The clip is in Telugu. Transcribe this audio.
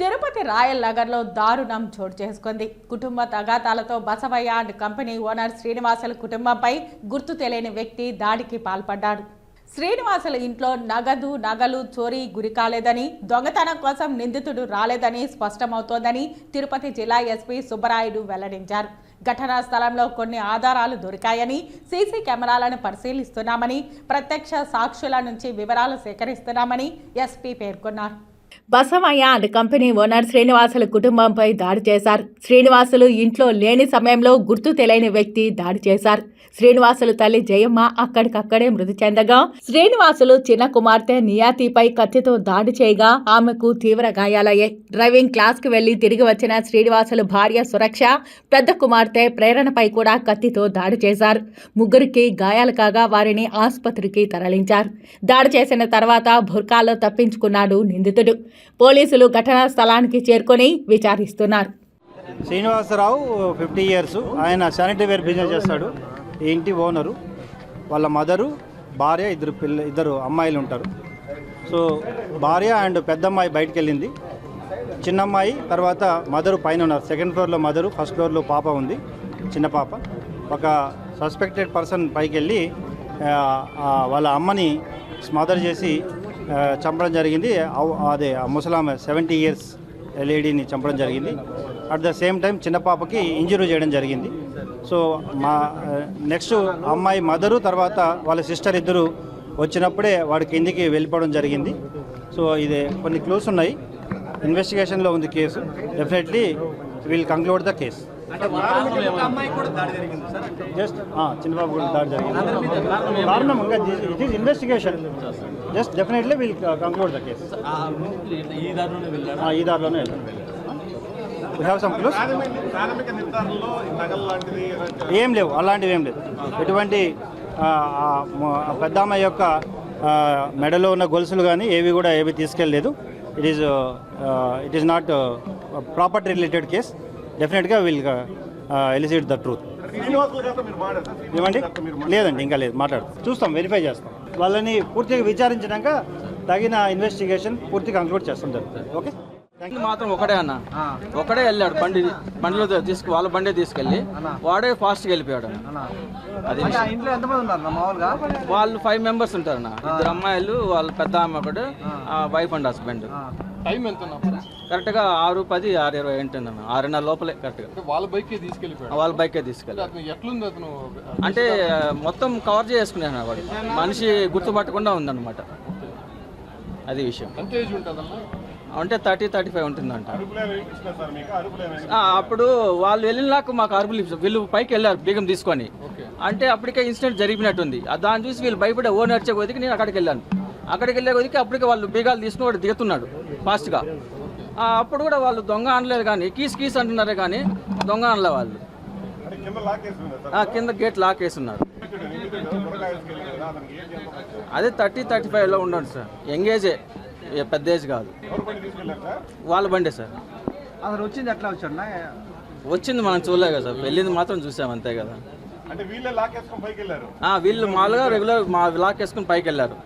తిరుపతి రాయల్ నగర్లో దారుణం చోటు చేసుకుంది. కుటుంబ తగాతాలతో బసవయ్య అండ్ కంపెనీ ఓనర్ శ్రీనివాసుల కుటుంబంపై గుర్తు తెలియని వ్యక్తి దాడికి పాల్పడ్డాడు. శ్రీనివాసుల ఇంట్లో నగదు నగలు చోరీ గురి కాలేదని దొంగతనం కోసం నిందితుడు రాలేదని స్పష్టమవుతోందని తిరుపతి జిల్లా ఎస్పీ సుబ్బరాయుడు వెల్లడించారు. ఘటనా స్థలంలో కొన్ని ఆధారాలు దొరికాయని సీసీ కెమెరాలను పరిశీలిస్తున్నామని ప్రత్యక్ష సాక్షుల నుంచి వివరాలు సేకరిస్తున్నామని ఎస్పీ పేర్కొన్నారు. బసవయ్య అండ్ కంపెనీ ఓనర్ శ్రీనివాసుల కుటుంబంపై దాడి చేశారు. శ్రీనివాసులు ఇంట్లో లేని సమయంలో గుర్తు తెలియని వ్యక్తి దాడి చేశారు. శ్రీనివాసులు తల్లి జయమ్మ అక్కడికక్కడే మృతి చెందగా శ్రీనివాసులు చిన్న కుమార్తె నియాతిపై కత్తితో దాడి చేయగా ఆమెకు తీవ్ర గాయాలయ్యాయి. డ్రైవింగ్ క్లాస్కి వెళ్ళి తిరిగి వచ్చిన శ్రీనివాసులు భార్య సురక్ష పెద్ద కుమార్తె ప్రేరణపై కూడా కత్తితో దాడి చేశారు. ముగ్గురికి గాయాలు కాగా వారిని ఆసుపత్రికి తరలించారు. దాడి చేసిన తర్వాత బుర్కాలో తప్పించుకున్నాడు నిందితుడు. పోలీసులు ఘటనా స్థలానికి చేరుకొని విచారిస్తున్నారు. Srinivasarao fifty years. ఆయన శానిటరీ వేర్ బిజినెస్ చేస్తాడు. ఈ ఇంటి ఓనరు వాళ్ళ మదరు భార్య ఇద్దరు పిల్ల ఇద్దరు అమ్మాయిలు ఉంటారు. సో భార్య అండ్ పెద్దమ్మాయి బయటికి వెళ్ళింది చిన్నమ్మాయి తర్వాత మదరు పైన ఉన్నారు. సెకండ్ ఫ్లోర్లో మదరు ఫస్ట్ ఫ్లోర్లో పాప ఉంది చిన్న పాప. ఒక సస్పెక్టెడ్ పర్సన్ పైకి వెళ్ళి వాళ్ళ అమ్మని స్మదర్ చేసి చంపడం జరిగింది. అవ్- అదే ఆ ముసలామె సెవెంటీ ఇయర్స్ లేడీని చంపడం జరిగింది. అట్ ద సేమ్ టైం చిన్న పాపకి ఇంజరీ చేయడం జరిగింది. సో మా నెక్స్ట్ అమ్మాయి మదరు తర్వాత వాళ్ళ సిస్టర్ ఇద్దరు వచ్చినప్పుడే వాడి కిందికి వెళ్ళిపోవడం జరిగింది. సో ఇది కొన్ని క్లూస్ ఉన్నాయి. ఇన్వెస్టిగేషన్లో ఉంది case. Definitely will conclude the case. Just Chinnababu కూడా దాడి జరిగింది. కారణం ఇంకా it is investigation just definitely will conclude the case ఈ దారిలోనే వెళ్ళాం వీ హ్యావ్ సమ్ క్లూస్ ప్రాథమిక నిర్ధారణలో ఈ నగలు లాంటిది ఏం లేవు అలాంటివి ఏం లేదు ఎటువంటి ఆ, ఆ, మ- ఆ పెద్ద అమ్మాయి యొక్క మెడలో ఉన్న గొలుసులు కానీ ఏవి కూడా ఏవి తీసుకెళ్ళలేదు. It is it is not property related case డెఫినెట్గా విల్ ఎలిసిట్ ద ట్రూత్ ఏమండి? లేదండి ఇంకా లేదు మాట్లాడు. చూస్తాం వెరిఫై చేస్తాం. వాళ్ళని పూర్తిగా విచారించినాక తగిన ఇన్వెస్టిగేషన్ పూర్తిగా కంక్లూడ్ చేస్తాం జరుగుతుంది. ఓకే మాత్రం ఒకడే అన్న. ఒకడే వెళ్ళాడు బండి బండిలో తీసుకు వాళ్ళ బండి తీసుకెళ్ళి వాడే ఫాస్ట్గా వెళ్ళిపోయాడు. అన్న. అది విషయం. ఇంట్లో ఎంతమంది ఉన్నారు మామూలుగా? వాళ్ళు ఫైవ్ మెంబర్స్ ఉంటారన్న. ఇద్దరు అమ్మాయిలు వాళ్ళ పెద్ద అమ్మ ఒకడు వైఫ్ అండ్ హస్బెండ్ టైం ఎంత కరెక్ట్గా ఆరు పది ఆరు ఇరవై ఏంటన్న ఆరున్నర లోపలే కరెక్ట్గా. అంటే వాళ్ళ బైకే తీసుకెళ్ళిపోయాడు. వాళ్ళ బైకే తీసుకెళ్ళి ఎట్లుంది అతను? అంటే మొత్తం కవర్ చేసుకున్నాను వాడు. మనిషి గుర్తుపట్టకుండా ఉందన్నమాట. అది విషయం. ఎంత ఏజ్ ఉంటుందన్న? అంటే థర్టీ థర్టీ ఫైవ్ ఉంటుందంట. అప్పుడు వాళ్ళు వెళ్ళినాక మాకు అరుపులు. వీళ్ళు పైకి వెళ్ళారు బీగం తీసుకొని. అంటే అప్పటికే ఇన్సిడెంట్ జరిగినట్టుంది. ఆ దాన్ని చూసి వీళ్ళు భయపడే ఓ నడిచే కొద్దికి నేను అక్కడికి వెళ్ళాను. అక్కడికి వెళ్ళే కొద్దికి అప్పటికే వాళ్ళు బీగాలు తీసుకుని వాడు దిగుతున్నాడు ఫాస్ట్గా. అప్పుడు కూడా వాళ్ళు దొంగ అనలేదు కానీ కీస్ కీస్ అంటున్నారే కానీ దొంగ అనలే వాళ్ళు. అంటే కింద లాక్ వేసి ఉన్నారు సార్. ఆ, కింద గేట్ లాక్ వేసి ఉన్నారు నిందితుడు నిందితుడు త్వరగా వేసుకెళ్ళారు కదా అతనికి ఏం చేయాలి అదే థర్టీ థర్టీ ఫైవ్లో ఉండడు సార్. యంగేజే ఏ పెద్ద ఏజ్ కాదు. వాళ్ళ బండే సార్. అసలు వచ్చింది ఎట్లా వచ్చాడు? వచ్చింది మనం చూడలే కదా సార్. వెళ్ళింది మాత్రం చూసాం అంతే కదా. అంటే వీళ్ళే లాక్ వేసుకొని పైకి వెళ్ళారు. ఆ, వీళ్ళు మామూలుగా రెగ్యులర్ మా లాక్ వేసుకుని పైకి వెళ్ళారు.